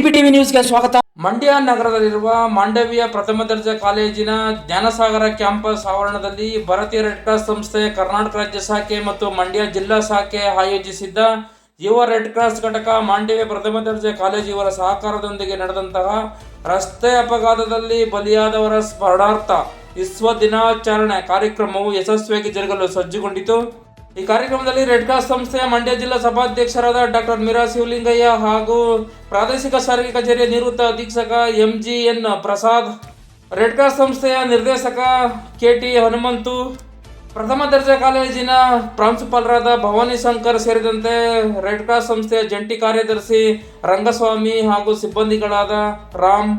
ಡಿಬಿಟಿವಿ ನ್ಯೂಸ್ಗೆ ಸ್ವಾಗತ. ಮಂಡ್ಯ ನಗರದಲ್ಲಿರುವ ಮಾಂಡವ್ಯ ಪ್ರಥಮ ದರ್ಜೆ ಕಾಲೇಜಿನ ಜ್ಞಾನಸಾಗರ ಕ್ಯಾಂಪಸ್ ಆವರಣದಲ್ಲಿ ಭಾರತೀಯ ರೆಡ್ ಕ್ರಾಸ್ ಸಂಸ್ಥೆ, ಕರ್ನಾಟಕ ರಾಜ್ಯ ಶಾಖೆ ಮತ್ತು ಮಂಡ್ಯ ಜಿಲ್ಲಾ ಶಾಖೆ ಆಯೋಜಿಸಿದ್ದ ಯುವ ರೆಡ್ ಕ್ರಾಸ್ ಘಟಕ ಮಾಂಡವಿಯ ಪ್ರಥಮ ದರ್ಜೆ ಕಾಲೇಜು ಇವರ ಸಹಕಾರದೊಂದಿಗೆ ನಡೆದಂತಹ ರಸ್ತೆ ಅಪಘಾತದಲ್ಲಿ ಬಲಿಯಾದವರ ಸ್ಮರಣಾರ್ಥ ವಿಶ್ವ ದಿನಾಚರಣೆ ಕಾರ್ಯಕ್ರಮವು ಯಶಸ್ವಿಯಾಗಿ ಜರುಗಲು ಸಜ್ಜುಗೊಂಡಿತು. ಈ ಕಾರ್ಯಕ್ರಮದಲ್ಲಿ ರೆಡ್ ಕ್ರಾಸ್ ಸಂಸ್ಥೆಯ ಮಂಡ್ಯ ಜಿಲ್ಲಾ ಸಭಾಧ್ಯಕ್ಷರಾದ ಡಾಕ್ಟರ್ ಮೀರಾ ಶಿವಲಿಂಗಯ್ಯ ಹಾಗೂ ಪ್ರಾದೇಶಿಕ ಸಾರಿಗೆ ಕಚೇರಿಯ ನಿವೃತ್ತ ಅಧೀಕ್ಷಕ M G N Prasad red cross ಸಂಸ್ಥೆಯ ನಿರ್ದೇಶಕ ಕೆ ಟಿ ಹನುಮಂತು, ಪ್ರಥಮ ದರ್ಜೆ ಕಾಲೇಜಿನ ಪ್ರಾಂಶುಪಾಲರಾದ ಭವಾನಿ ಶಂಕರ್ ಸೇರಿದಂತೆ ರೆಡ್ ಕ್ರಾಸ್ ಸಂಸ್ಥೆಯ ಜಂಟಿ ಕಾರ್ಯದರ್ಶಿ ರಂಗಸ್ವಾಮಿ ಹಾಗೂ ಸಿಬ್ಬಂದಿಗಳಾದ Ram,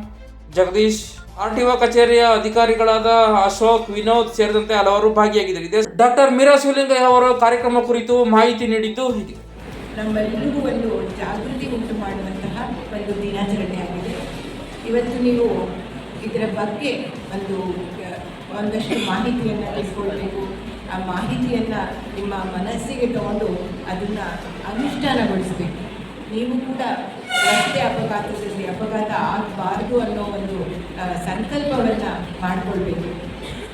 Jagadish R T O ಕಚೇರಿಯ ಅಧಿಕಾರಿಗಳಾದ ಅಶೋಕ್, ವಿನೋದ್ ಸೇರಿದಂತೆ ಹಲವರು ಭಾಗಿಯಾಗಿದ್ದಾರೆ. ಇದೆ ಡಾಕ್ಟರ್ ಮೀರಾ ಶಿವಲಿಂಗಯ್ಯ ಅವರು ಕಾರ್ಯಕ್ರಮ ಕುರಿತು ಮಾಹಿತಿ ನೀಡಿದ್ದು ನಮ್ಮೆಲ್ಲರಿಗೂ ಒಂದು ಜಾಗೃತಿ ಉಂಟು ಮಾಡುವಂತಹ ಒಂದು ದಿನಾಚರಣೆ ಆಗಿದೆ. ಇವತ್ತು ನೀವು ಇದರ ಬಗ್ಗೆ ಒಂದು, ಒಂದಷ್ಟು ಮಾಹಿತಿಯನ್ನು ತಿಳ್ಕೊಳ್ಬೇಕು. ಆ ಮಾಹಿತಿಯನ್ನು ನಿಮ್ಮ ಮನಸ್ಸಿಗೆ ತಗೊಂಡು ಅದನ್ನು ಅನುಷ್ಠಾನಗೊಳಿಸಬೇಕು. ನೀವು ಕೂಡ ರಸ್ತೆ ಅಪಘಾತದಲ್ಲಿ ಅಪಘಾತ ಆಗಬಾರ್ದು ಅನ್ನೋ ಒಂದು ಸಂಕಲ್ಪವನ್ನು ಮಾಡಿಕೊಳ್ಬೇಕು.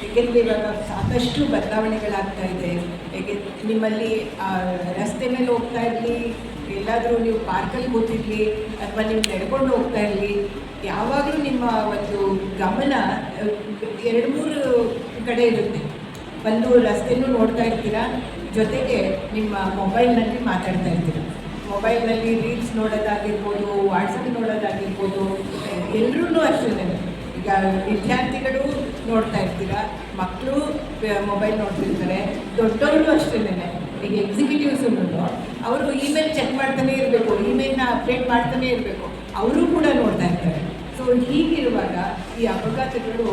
ಏಕೆಂದರೆ ಇವಾಗ ಸಾಕಷ್ಟು ಬದಲಾವಣೆಗಳಾಗ್ತಾ ಇದೆ. ಏಕೆ, ನಿಮ್ಮಲ್ಲಿ ರಸ್ತೆ ಮೇಲೆ ಹೋಗ್ತಾ ಇರಲಿ, ಎಲ್ಲಾದರೂ ನೀವು ಪಾರ್ಕಲ್ಲಿ ಕೂತಿರಲಿ, ಅಥವಾ ನೀವು ನಡ್ಕೊಂಡು ಹೋಗ್ತಾ ಇರಲಿ, ಯಾವಾಗಲೂ ನಿಮ್ಮ ಒಂದು ಗಮನ, ಎರಡು ಮೂರು ಕಡೆ ಇರುತ್ತೆ. ಒಂದು ರಸ್ತೆನೂ ನೋಡ್ತಾ ಇರ್ತೀರಾ? ಜೊತೆಗೆ ನಿಮ್ಮ ಮೊಬೈಲ್ನಲ್ಲಿ ಮಾತಾಡ್ತಾ ಇರ್ತೀರ? ಮೊಬೈಲ್ನಲ್ಲಿ ರೀಲ್ಸ್ ನೋಡೋದಾಗಿರ್ಬೋದು ವಾಟ್ಸಪ್ ನೋಡೋದಾಗಿರ್ಬೋದು ಎಲ್ಲರೂ ಅಷ್ಟೇ ಈಗ ವಿದ್ಯಾರ್ಥಿಗಳು ನೋಡ್ತಾ ಇರ್ತೀರಾ? ಮಕ್ಕಳು ಮೊಬೈಲ್ ನೋಡ್ತಿರ್ತಾರೆ. ದೊಡ್ಡವರು ಅಷ್ಟೇ ಈಗ ಎಕ್ಸಿಕ್ಯೂಟಿವ್ಸ್ ಎಕ್ಸಿಕ್ಯೂಟಿವ್ಸು ಅವರು ಇಮೇಲ್ ಚೆಕ್ ಮಾಡ್ತಾನೆ ಇರಬೇಕು ಇಮೇಲ್ನ ಅಪ್ಡೇಟ್ ಮಾಡ್ತಾನೆ ಇರಬೇಕು. ಅವರು ಕೂಡ ನೋಡ್ತಾ ಇರ್ತಾರೆ. ಸೊ ಹೀಗಿರುವಾಗ ಈ ಅಪಘಾತಗಳು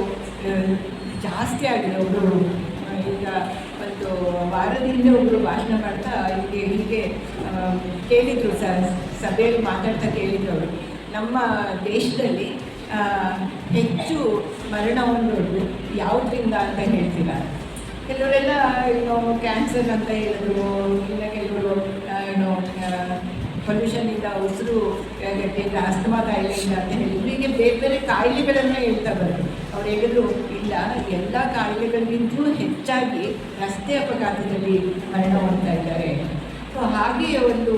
ಜಾಸ್ತಿ ಆಗಿದೆ. ಅವರು ಈಗ ಒಂದು ವಾರದಿಂದ ಒಬ್ಬರು ಭಾಷಣ ಮಾಡ್ತಾ ಕೇಳಿದರು ಸರ್, ಸಭೆಯಲ್ಲಿ ಮಾತಾಡ್ತಾ ಕೇಳಿದ್ರು ಅವರು. ನಮ್ಮ ದೇಶದಲ್ಲಿ ಹೆಚ್ಚು ಮರಣ ಹೊಂದೋದು ಯಾವುದರಿಂದ ಅಂತ ಹೇಳ್ತೀರ? ಕೆಲವರೆಲ್ಲ, ಏನು ಕ್ಯಾನ್ಸರ್ ಅಂತ ಹೇಳಿದ್ರು ಇನ್ನು ಕೆಲವರು ಏನು ಪೊಲ್ಯೂಷನಿಂದ ಉಸಿರು ಗಟ್ಟಿಯಿಂದ ಅಸ್ತಮಾ ಕಾಯಿಲೆಯಿಂದ ಅಂತ ಹೇಳಿದ್ರು. ಹೀಗೆ ಬೇರೆ ಬೇರೆ ಕಾಯಿಲೆಗಳನ್ನು ಹೇಳ್ತಾ ಬರೋದು ಅವ್ರು ಹೇಳಿದ್ರು, ಇಲ್ಲ, ಎಲ್ಲ ಕಾಯಿಲೆಗಳಿಗಿಂತಲೂ ಹೆಚ್ಚಾಗಿ ರಸ್ತೆ ಅಪಘಾತದಲ್ಲಿ ಮರಣ ಹೊಂದ್ತಾ ಇದ್ದಾರೆ. ಸೊ ಹಾಗೆ ಒಂದು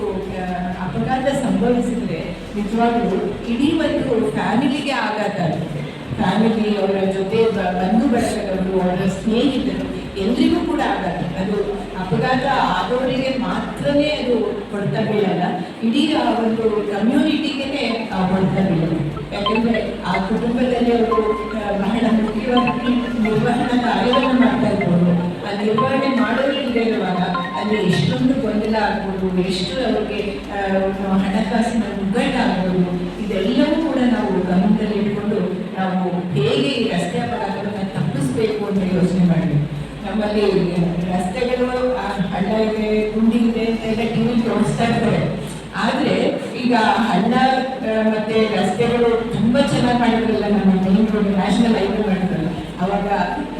ಅಪಘಾತ ಸಂಭವಿಸಿದರೆ ನಿಜವಾಗ್ಲೂ ಇಡೀ ಒಂದು ಫ್ಯಾಮಿಲಿಗೆ ಆಘಾತ ಆಗುತ್ತೆ. ಫ್ಯಾಮಿಲಿ ಅವರ ಜೊತೆ ಬಂಧು ಬಳಗದವರು, ಅವರ ಸ್ನೇಹಿತರು ಎಲ್ರಿಗೂ ಕೂಡ ಆಗಲ್ಲ ಅದು ಅಪಘಾತ ಆದವರಿಗೆ ಮಾತ್ರನೇ ಅದು ಹೊಡೆತ ಬೀಳಲ್ಲ ಇಡೀ ಒಂದು ಕಮ್ಯುನಿಟಿಗೆ ಹೊಡೆತ ಬೀಳಲ್ಲ ಯಾಕಂದ್ರೆ ಆ ಕುಟುಂಬದಲ್ಲಿ ಅವರು ಬಹಳ ಮುಖ್ಯವಾಗಿ ನಿರ್ವಹಣಾ ಕಾರ್ಯವನ್ನು ಮಾಡ್ತಾ ಇರ್ಬೋದು ಆ ನಿರ್ವಹಣೆ ಇಲ್ಲದೆ ಇರುವಾಗ ಅಲ್ಲಿ ಎಷ್ಟೊಂದು ಗೊಂದಲ ಆಗ್ಬೋದು, ಎಷ್ಟು ಅವರಿಗೆ ಹಣಕಾಸಿನ ಮುಗ್ಗಟ್ಟ ಆಗ್ಬೋದು, ಇದೆಲ್ಲವೂ ಕೂಡ ನಾವು ಗಮನದಲ್ಲಿ ಇಟ್ಕೊಂಡು ನಾವು ಹೇಗೆ ಈ ರಸ್ತೆ ಅಪಘಾತವನ್ನು ತಪ್ಪಿಸ್ಬೇಕು ಅಂತ ಯೋಚನೆ ಮಾಡಬೇಕು ನಮ್ಮಲ್ಲಿ ರಸ್ತೆಗಳು ಹಳ್ಳ ಇದೆ, ಗುಂಡಿ ಇದೆ ಅಂತ ಎಲ್ಲ ಟಿ ವಿ ತೋರಿಸ್ತಾ ಇರ್ತಾರೆ ಆದರೆ ಈಗ ಹಳ್ಳ ಚೆನ್ನಾಗಿ ಮಾಡಿದ್ರಲ್ಲ ನಮ್ಮ ಮೈನ್ ರೋಡ್ ನ್ಯಾಷನಲ್ ಹೈವೇ ಮಾಡಿದ್ರಲ್ಲ. ಅವಾಗ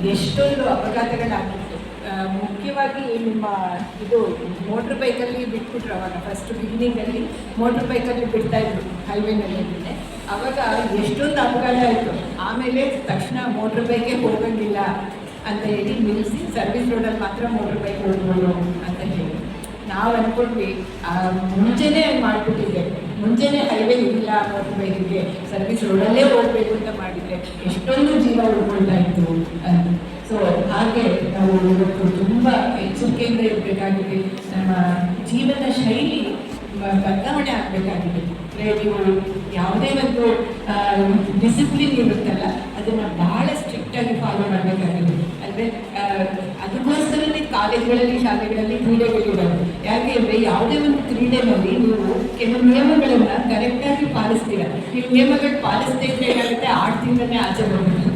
ಎಷ್ಟೊಂದು ಅಪಘಾತಗಳಾಗ್ತಿತ್ತು. ಆ, ಮುಖ್ಯವಾಗಿ ನಿಮ್ಮ ಇದು ಮೋಟ್ರ್ ಬೈಕಲ್ಲಿ ಬಿಟ್ಬಿಟ್ರು ಅವಾಗ ಫಸ್ಟ್ ಬಿಗಿನಿಂಗಲ್ಲಿ ಮೋಟ್ರ್ ಬೈಕಲ್ಲಿ ಬಿಡ್ತಾ ಇದ್ರು ಹೈವೇನಲ್ಲಿ ಅವಾಗ ಎಷ್ಟೊಂದು ಅಪಘಾತ ಆಯಿತು. ಆಮೇಲೆ ತಕ್ಷಣ ಮೋಟ್ರ್ ಬೈಕೇ ಹೋಗಂಗಿಲ್ಲ ಅಂತ ಹೇಳಿ ನಿಲ್ಲಿಸಿ ಸರ್ವಿಸ್ ರೋಡಲ್ಲಿ ಮಾತ್ರ ಮೋಟ್ರ್ ಬೈಕ್ ಹೋಗ್ಬೋದು ಅಂತ ಹೇಳಿ. ನಾವು ಅಂದ್ಕೊಂಡ್ವಿ ಮುಂಚೆನೇ ಮಾಡಿಬಿಟ್ಟಿದ್ದೆ. ಮುಂಚೆನೇ ಹೈವೇ ಇಲ್ಲ ಬೈಕಿಗೆ ಸರ್ವಿಸ್ ರೋಡಲ್ಲೇ ಹೋಗ್ಬೇಕು ಅಂತ ಮಾಡಿದರೆ ಎಷ್ಟೊಂದು ಜೀವ ಉಳ್ಕೊಳ್ತಾ ಇತ್ತು ಅಂತ. ಸೊ ಹಾಗೆ ನಾವು ಇವತ್ತು ತುಂಬ ಎಚ್ಚರಿಕೆಯಿಂದ ಇರಬೇಕಾಗಿದೆ. ನಮ್ಮ ಜೀವನ ಶೈಲಿ ಬದಲಾವಣೆ ಆಗಬೇಕಾಗಿದೆ. ನೀವು ಯಾವುದೇ ಒಂದು ಡಿಸಿಪ್ಲಿನ್ ಇರುತ್ತಲ್ಲ, ಅದನ್ನು ಬಹಳ ಸ್ಟ್ರಿಕ್ಟಾಗಿ ಫಾಲೋ ಮಾಡಬೇಕಾಗಿದೆ. ಅಂದರೆ ಅದಕ್ಕೋಸ್ಕರನೇ ಕಾಲೇಜ್ಗಳಲ್ಲಿ, ಶಾಲೆಗಳಲ್ಲಿ ಕ್ರೀಡೆಗಳಿರೋದು ಯಾಕೆ ಅಂದರೆ, ಯಾವುದೇ ಒಂದು ಕ್ರೀಡೆನಲ್ಲಿ ನೀವು ಕೆಲವು ನಿಯಮಗಳನ್ನು ಕರೆಕ್ಟಾಗಿ ಪಾಲಿಸ್ತೀರ. ನೀವು ನಿಯಮಗಳು ಪಾಲಿಸದೇ ಇದ್ರೆ ಏನಾಗುತ್ತೆ ತಿಂಗಳನ್ನೇ ಆಚೆ ಬರಬೇಕು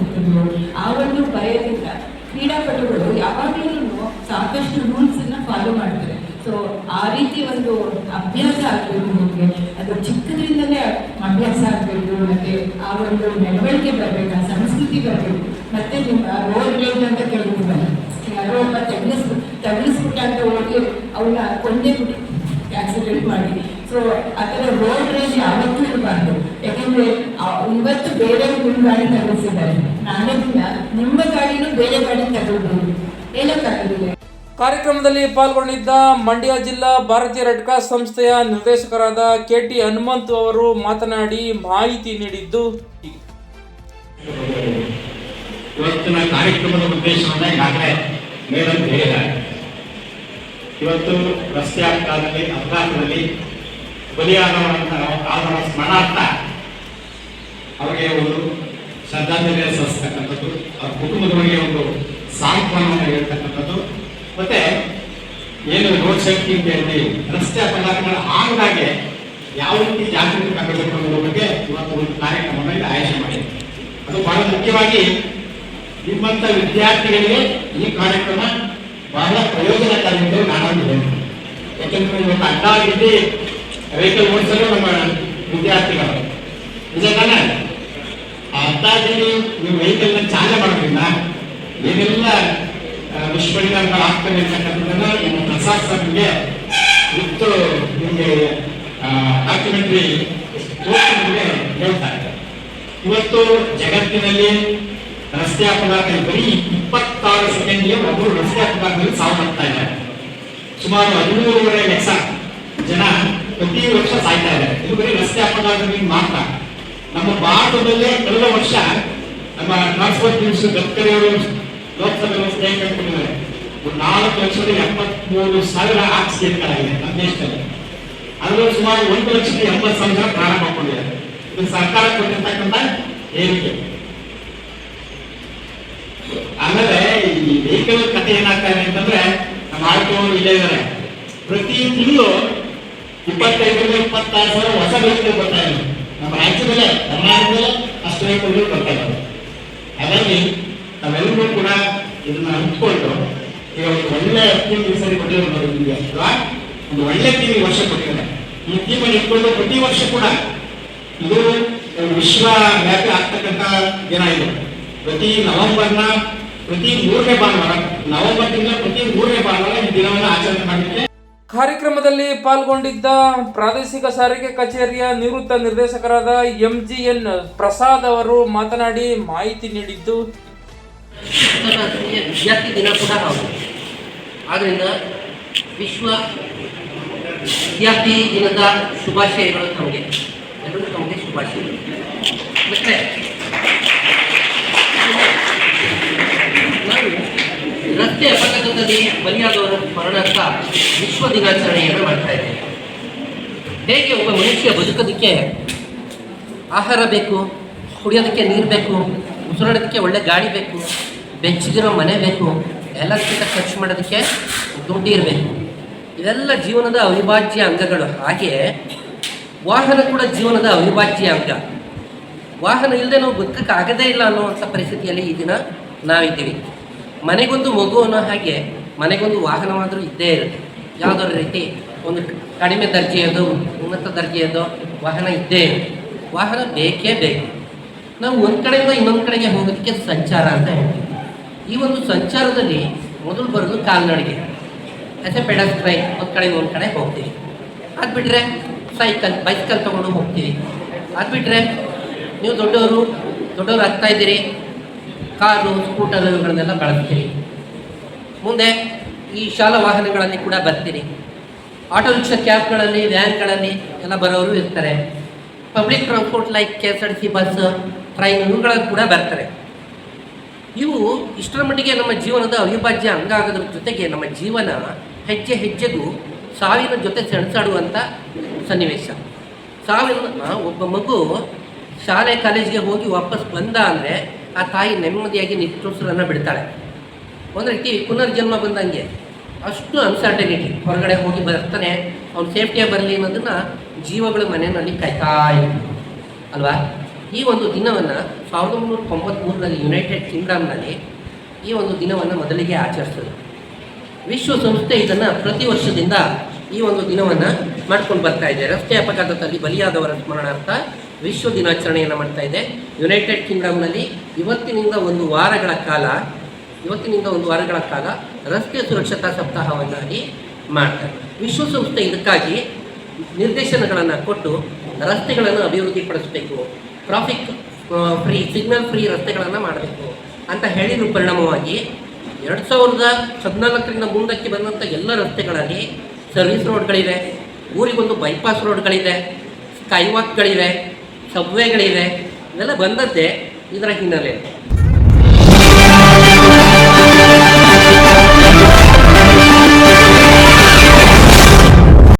ಆ ಒಂದು ಭಯದಿಂದ ಕ್ರೀಡಾಪಟುಗಳು ಯಾವಾಗಲೂ ಸಾಕಷ್ಟು ರೂಲ್ಸನ್ನು ಫಾಲೋ ಮಾಡ್ತಾರೆ. ಸೊ ಆ ರೀತಿ ಒಂದು ಅಭ್ಯಾಸ ಆಗಬೇಕು ನಿಮಗೆ. ಅದು ಚಿಕ್ಕದ್ರಿಂದಲೇ ಅಭ್ಯಾಸ ಆಗಬೇಕು, ಮತ್ತು ಆ ಒಂದು ನಡವಳಿಕೆ ಬರಬೇಕು, ಆ ಸಂಸ್ಕೃತಿ ಬರಬೇಕು. ಮತ್ತು ನಿಮ್ಮ ರೋಡ್ ರೇಜ್ ಅಂತ ಕೇಳ್ತೀವಲ್ಲ ಯಾರೋ ಒಬ್ಬ ತಗ್ಲಿಸ್ ತಗ್ಲಿಸ್ಬಿಟ್ಟ ಅಂತ ಹೋಗಿ ಅವನ್ನ ಕೊಂದೇ ಬಿಟ್ಟು ಆಕ್ಸಿಡೆಂಟ್ ಮಾಡಿ. ಸೊ ಆ ಥರ ರೋಡ್ ರೇಜ್ ಯಾವತ್ತೂ ಇರಬಾರ್ದು. ಯಾಕೆಂದ್ರೆ ಇವತ್ತು ಬೇರೆ ನಿಮ್ಮ ಗಾಡಿ ತಗೊಳಿಸಿದ್ದಾರೆ ನಾಳೆ ದಿನ ನಿಮ್ಮ ಗಾಡಿನೂ ಬೇರೆ ಗಾಡಿ ತಗೊಳ್ಬೋದು ಹೇಳಕ್ಕಾಗೋದಿಲ್ಲ ಕಾರ್ಯಕ್ರಮದಲ್ಲಿ ಪಾಲ್ಗೊಂಡಿದ್ದ ಮಂಡ್ಯ ಜಿಲ್ಲಾ ಭಾರತೀಯ ರೆಡ್ ಕ್ರಾಸ್ ಸಂಸ್ಥೆಯ ನಿರ್ದೇಶಕರಾದ ಕೆ ಟಿ ಹನುಮಂತ್ ಅವರು ಮಾತನಾಡಿ ಮಾಹಿತಿ ನೀಡಿದ್ದು. ಇವತ್ತಿನ ಕಾರ್ಯಕ್ರಮದ ಉದ್ದೇಶವನ್ನ ಈಗಾಗಲೇ ಮೇಲಂತ ಹೇಳಿದ್ದಾರೆ ಇವತ್ತು ರಸ್ತೆ ಅಪಘಾತದಲ್ಲಿ ಅಪಘಾತದಲ್ಲಿ ಬಲಿಯಾದವರನ್ನ ಆದವರ ಸ್ಮರಣಾರ್ಥ ಅವರಿಗೆ ಒಂದು ಶ್ರದ್ಧಾಂಜಲಿ ಸಲ್ಲಿಸ್ತಕ್ಕಂಥದ್ದು ಅವ್ರ ಕುಟುಂಬದವರಿಗೆ ಒಂದು ಸಾಂತ್ವನವನ್ನು ಹೇಳ್ತಕ್ಕಂಥದ್ದು ಮತ್ತೆ ಏನು ರೋಡ್ ಸೇಫ್ಟಿ ಅಂತ ಹೇಳಿ ರಸ್ತೆ ಅಪಘಾತಗಳ ಆಗದಾಗೆ ಯಾವ ರೀತಿ ಜಾಗೃತಿ ಆಗಬೇಕು ಅನ್ನೋದ್ರ ಬಗ್ಗೆ ಇವತ್ತು ಒಂದು ಕಾರ್ಯಕ್ರಮವನ್ನು ಆಯೋಜನೆ ಮಾಡಿದೆ ಅದು ಬಹಳ ಮುಖ್ಯವಾಗಿ ನಿಮ್ಮಂತ ವಿದ್ಯಾರ್ಥಿಗಳಿಗೆ ಈ ಕಾರ್ಯಕ್ರಮ ಬಹಳ ಪ್ರಯೋಜನಕಾರಿ ಎಂದು ನಾನು ಅಂದಿದ್ದೇನೆ ಯಾಕೆಂದ್ರೆ ಇವತ್ತು ಅಡ್ಡಾಗಿದ್ದಿ ವೆಹಿಕಲ್ ಓಡಿಸಲು ನಮ್ಮ ವಿದ್ಯಾರ್ಥಿಗಳು. ನಿಜ ತಾನೇ? ಆ ಅಡ್ಡಾದಿಲ್ಲಿ ನೀವು ವೆಹಿಕಲ್ನ ಚಾಲನೆ ಮಾಡೋದ್ರಿಂದ ಏನೆಲ್ಲ ದುಷ್ಪರಿಣಾಮಗಳು ಆಗ್ತವೆ ಅಂತಕ್ಕಂಥದ್ದನ್ನ ನಿಮ್ಮ ಪ್ರಸಾದ್ ಸರ್ ನಿಮಗೆ ನಿಮಗೆ ಡಾಕ್ಯುಮೆಂಟ್ರಿ ತೋರಿಸಿ ನಿಮಗೆ ಇದ್ದಾರೆ. ಇವತ್ತು ಜಗತ್ತಿನಲ್ಲಿ ರಸ್ತೆ ಅಪಘಾತ ಬರೀ ಇಪ್ಪತ್ತಾರು ಸೆಕೆಂಡ್ಗೆ ಒಬ್ಬರು ರಸ್ತೆ ಅಪಘಾತದಲ್ಲಿ ಸಾವನ್ನಪ್ತಾ ಇದ್ದಾರೆ. ಸುಮಾರು ಹದಿಮೂರುವರೆ ಲಕ್ಷ ಜನ ಪ್ರತಿ ವರ್ಷ ಸಾಯ್ತಾ ಇದ್ದಾರೆ. ಇದು ಬರೀ ರಸ್ತೆ ಅಪಘಾತದಲ್ಲಿ ಮಾತ್ರ. ನಮ್ಮ ಭಾರತದಲ್ಲೇ ಕಳೆದ ವರ್ಷ ನಮ್ಮ ಟ್ರಾನ್ಸ್ಪೋರ್ಟ್ ಮಿನಿಸ್ಟರ್ ಗಡ್ಕರಿ ಅವರು ವ್ಯವಸ್ಥೆ ಕೊಟ್ಟಿದ್ದಾರೆ ಒಂದು ನಾಲ್ಕು ಲಕ್ಷದ ಎಪ್ಪತ್ಮೂರು ಸಾವಿರ ಆಕ್ಸಿಡೆಂಟ್ಗಳಾಗಿದೆ ನಮ್ಮ ದೇಶದಲ್ಲಿ ಅದರಲ್ಲಿ ಸುಮಾರು ಒಂದು ಲಕ್ಷದ ಎಂಬತ್ತು ಸಾವಿರ ಪ್ರಾರಂಭ ಮಾಡ್ಕೊಂಡಿದ್ದಾರೆ ಇದು ಸರ್ಕಾರ ಕೊಟ್ಟಿರ್ತಕ್ಕಂಥ ಹೇಳಿಕೆ ಆಮೇಲೆ ಈ ವೆಹಿಕಲ್ ಕಥೆ ಏನಾಗ್ತಾ ಇದೆ ಅಂತಂದ್ರೆ ನಮ್ಮ ಆಯ್ಕೆಯವರು ಇಲ್ಲೇ ಇದ್ದಾರೆ ಪ್ರತಿ ತಿಂಗಳು ಇಪ್ಪತ್ತೈದರಿಂದ ಇಪ್ಪತ್ತಾರು ಸಾವಿರ ಹೊಸ ವೆಹಿಕಲ್ ಬರ್ತಾ ಇದೆ ನಮ್ಮ ರಾಜ್ಯದಲ್ಲೇ, ಕರ್ನಾಟಕದಲ್ಲೇ ಅಷ್ಟು ವೆಹಿಕಲ್ಗಳು ಬರ್ತಾ ಇದ್ದಾರೆ. ಹಾಗಾಗಿ ನಾವೆಲ್ಲರೂ ಕೂಡ ಇದನ್ನ ಹಂಚ್ಕೊಂಡು ಈಗ ಒಂದು ಒಳ್ಳೆ ಥೀಮ್ ಈ ಸರಿ ಕೊಟ್ಟಿರೋದು ನಿಮಗೆ ಅಲ್ವಾ ಒಂದು ಒಳ್ಳೆ ಈ ವರ್ಷ ಕೊಟ್ಟಿದ್ದಾರೆ. ಈ ಥೀಮನ್ನು ಇಟ್ಕೊಂಡು ಪ್ರತಿ ವರ್ಷ ಕೂಡ ಇದು ವಿಶ್ವ ವ್ಯಾಪಿ ಆಗ್ತಕ್ಕಂಥ ದಿನ ಇದು. ಪ್ರತಿ ನವೆಂಬರ್ನ ಪ್ರತಿ ಮೂರನೇ ಭಾನುವಾರ ನವೆಂಬರ್ ತಿಂಗಳ ಪ್ರತಿ ಮೂರನೇ ಭಾನುವಾರ ಈ ದಿನವನ್ನು ಆಚರಣೆ ಮಾಡಲಿಕ್ಕೆ ಕಾರ್ಯಕ್ರಮದಲ್ಲಿ ಪಾಲ್ಗೊಂಡಿದ್ದ ಪ್ರಾದೇಶಿಕ ಸಾರಿಗೆ ಕಚೇರಿಯ ನಿವೃತ್ತ ನಿರ್ದೇಶಕರಾದ ಎಂ ಜಿ ಎನ್ ಪ್ರಸಾದ್ ಅವರು ಮಾತನಾಡಿ ಮಾಹಿತಿ ನೀಡಿದ್ದು ಅಂತಾರಾಷ್ಟ್ರೀಯ ವಿದ್ಯಾರ್ಥಿ ದಿನ ಕೂಡ ಹೌದು ಆದ್ದರಿಂದ ವಿಶ್ವ ವಿದ್ಯಾರ್ಥಿ ದಿನದ ಶುಭಾಶಯಗಳು ತಮಗೆ. ಎಲ್ಲರೂ ತಮಗೆ ಶುಭಾಶಯಗಳು ಮತ್ತೆ ನಾವು ರಸ್ತೆ ಅಪಘಾತದಲ್ಲಿ ಬಲಿಯಾದವರ ಸ್ಮರಣಾರ್ಥ ವಿಶ್ವ ದಿನಾಚರಣೆಯನ್ನು ಮಾಡ್ತಾ ಇದ್ದೇವೆ ಹೇಗೆ ಒಬ್ಬ ಮನುಷ್ಯ ಬದುಕೋದಕ್ಕೆ ಆಹಾರ ಬೇಕು, ಕುಡಿಯೋದಕ್ಕೆ ನೀರು ಬೇಕು, ಉಸಿರಾಡೋದಕ್ಕೆ ಒಳ್ಳೆ ಗಾಳಿ ಬೇಕು ಬೆಚ್ಚಗಿರೋ ಮನೆ ಬೇಕು ಎಲ್ಲಕ್ಕಿಂತ ಖರ್ಚು ಮಾಡೋದಕ್ಕೆ ದುಡ್ಡು ಇರಬೇಕು. ಇದೆಲ್ಲ ಜೀವನದ ಅವಿಭಾಜ್ಯ ಅಂಗಗಳು. ಹಾಗೆ ವಾಹನ ಕೂಡ ಜೀವನದ ಅವಿಭಾಜ್ಯ ಅಂಗ. ವಾಹನ ಇಲ್ಲದೆ ನಾವು ಬದುಕಕ್ಕೆ ಆಗದೇ ಇಲ್ಲ ಅನ್ನುವಂಥ ಪರಿಸ್ಥಿತಿಯಲ್ಲಿ ಈ ದಿನ ನಾವಿದ್ದೀವಿ. ಮನೆಗೊಂದು ಮಗು ಅನ್ನೋ ಹಾಗೆ ಮನೆಗೊಂದು ವಾಹನವಾದರೂ ಇದ್ದೇ ಇರುತ್ತೆ. ಯಾವುದೋ ರೀತಿ ಒಂದು ಕಡಿಮೆ ದರ್ಜೆಯದು, ಉನ್ನತ ದರ್ಜೆಯದು ವಾಹನ ಇದ್ದೇ ಇರುತ್ತೆ. ವಾಹನ ಬೇಕೇ ಬೇಕು. ನಾವು ಒಂದು ಕಡೆಯಿಂದ ಇನ್ನೊಂದು ಕಡೆಗೆ ಹೋಗೋದಕ್ಕೆ ಸಂಚಾರ ಅಂತ ಹೇಳ್ತೀವಿ. ಈ ಒಂದು ಸಂಚಾರದಲ್ಲಿ ಮೊದಲು ಬರೋದು ಕಾಲ್ನಡಿಗೆ. ಎ ಪೆಡಸ್ಟ್ರೈನ್ ಒಂದು ಕಡೆ ಒಂದು ಕಡೆ ಹೋಗ್ತೀವಿ. ಅದು ಬಿಟ್ಟರೆ ಸೈಕಲ್ ಬೈಸ್ಕಲ್ ತೊಗೊಂಡು ಹೋಗ್ತೀವಿ. ಅದು ಬಿಟ್ಟರೆ ನೀವು ದೊಡ್ಡವರು ದೊಡ್ಡವರು ಆಗ್ತಾ ಇದ್ದೀರಿ, ಕಾರು ಸ್ಕೂಟರ್ ಇವುಗಳನ್ನೆಲ್ಲ ಬಳಸ್ತೀರಿ. ಮುಂದೆ ಈ ಶಾಲಾ ವಾಹನಗಳಲ್ಲಿ ಕೂಡ ಬರ್ತೀರಿ. ಆಟೋ ರಿಕ್ಷಾ ಕ್ಯಾಬ್ಗಳಲ್ಲಿ, ವ್ಯಾನ್ಗಳಲ್ಲಿ ಎಲ್ಲ ಬರೋರು ಇರ್ತಾರೆ. Public transport like K S R T C bus train ಇವುಗಳಲ್ಲಿ ಕೂಡ ಬರ್ತಾರೆ. ಇವು ಇಷ್ಟರ ಮಟ್ಟಿಗೆ ನಮ್ಮ ಜೀವನದ ಅವಿಭಾಜ್ಯ ಅಂಗ ಆಗೋದ್ರ ಜೊತೆಗೆ ನಮ್ಮ ಜೀವನ ಹೆಜ್ಜೆ ಹೆಜ್ಜೆಗೂ ಸಾವಿನ ಜೊತೆ ಸೆಣಸಾಡುವಂಥ ಸನ್ನಿವೇಶ. ಸಾವಿನ ಒಬ್ಬ ಮಗು ಶಾಲೆ ಕಾಲೇಜಿಗೆ ಹೋಗಿ ವಾಪಸ್ ಬಂದ ಅಂದರೆ ಆ ತಾಯಿ ನೆಮ್ಮದಿಯಾಗಿ ನಿಟ್ಟುಸರನ್ನು ಬಿಡ್ತಾಳೆ. ಒಂದು ರೀತಿ ಪುನರ್ಜನ್ಮ ಬಂದಂಗೆ ಅಷ್ಟು ಅನ್ಸರ್ಟನಿಟಿ ಹೊರಗಡೆ ಹೋಗಿ ಬರ್ತಾನೆ, ಅವ್ನು ಸೇಫ್ಟಿಯಾಗಿ ಬರಲಿ ಅನ್ನೋದನ್ನು ಜೀವಗಳು ಮನೆಯಲ್ಲಿ ಕಾಯ್ತಾ ಅಲ್ವಾ? ಈ ಒಂದು ದಿನವನ್ನು ಸಾವಿರದ ಒಂಬೈನೂರ ತೊಂಬತ್ತ್ಮೂರರಲ್ಲಿ ಯುನೈಟೆಡ್ ಕಿಂಗ್ಡಮ್ನಲ್ಲಿ ಈ ಒಂದು ದಿನವನ್ನು ಮೊದಲಿಗೆ ಆಚರಿಸ್ತದೆ. ವಿಶ್ವಸಂಸ್ಥೆ ಇದನ್ನು ಪ್ರತಿ ವರ್ಷದಿಂದ ಈ ಒಂದು ದಿನವನ್ನು ಮಾಡ್ಕೊಂಡು ಬರ್ತಾ ಇದೆ. ರಸ್ತೆ ಅಪಘಾತದಲ್ಲಿ ಬಲಿಯಾದವರ ಸ್ಮರಣಾರ್ಥ ವಿಶ್ವ ದಿನಾಚರಣೆಯನ್ನು ಮಾಡ್ತಾ ಇದೆ. ಯುನೈಟೆಡ್ ಕಿಂಗ್ಡಮ್ನಲ್ಲಿ ಇವತ್ತಿನಿಂದ ಒಂದು ವಾರಗಳ ಕಾಲ, ಇವತ್ತಿನಿಂದ ಒಂದು ವಾರಗಳ ಕಾಲ ರಸ್ತೆ ಸುರಕ್ಷತಾ ಸಪ್ತಾಹವನ್ನಾಗಿ ಮಾಡ್ತಾರೆ. ವಿಶ್ವಸಂಸ್ಥೆ ಇದಕ್ಕಾಗಿ ನಿರ್ದೇಶನಗಳನ್ನು ಕೊಟ್ಟು ರಸ್ತೆಗಳನ್ನು ಅಭಿವೃದ್ಧಿಪಡಿಸಬೇಕು. ಟ್ರಾಫಿಕ್ ಫ್ರೀ ಸಿಗ್ನಲ್ ಫ್ರೀ ರಸ್ತೆಗಳನ್ನು ಮಾಡಬೇಕು ಅಂತ ಹೇಳಿದ ಪರಿಣಾಮವಾಗಿ. ಎರಡು ಸಾವಿರದ ಹದಿನಾಲ್ಕರಿಂದ ಮುಂದಕ್ಕೆ ಬಂದಂಥ ಎಲ್ಲ ರಸ್ತೆಗಳಲ್ಲಿ ಸರ್ವಿಸ್ ರೋಡ್ಗಳಿವೆ ಊರಿಗೊಂದು ಬೈಪಾಸ್ ರೋಡ್ಗಳಿದೆ ಸ್ಕೈವಾಕ್ಗಳಿವೆ ಸಬ್ವೇಗಳಿವೆ ಇವೆಲ್ಲ ಬಂದದ್ದೇ ಇದರ ಹಿನ್ನೆಲೆ.